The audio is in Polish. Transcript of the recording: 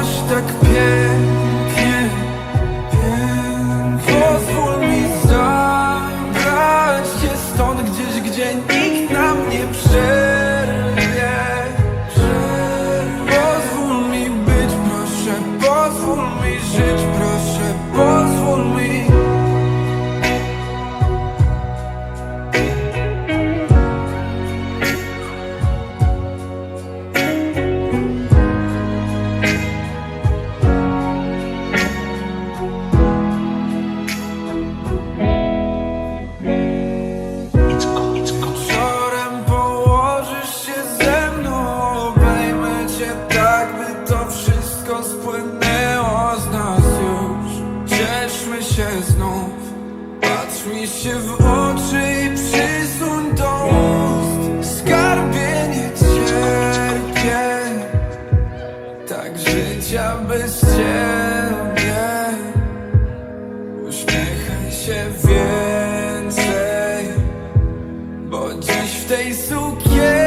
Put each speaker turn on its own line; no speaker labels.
wyglądasz tak pięknie się znów. Patrz mi się w oczy i przysuń do ust. Skarbie nie cierpię Tak życia bez ciebie. Uśmiechaj się więcej bo dziś w tej sukience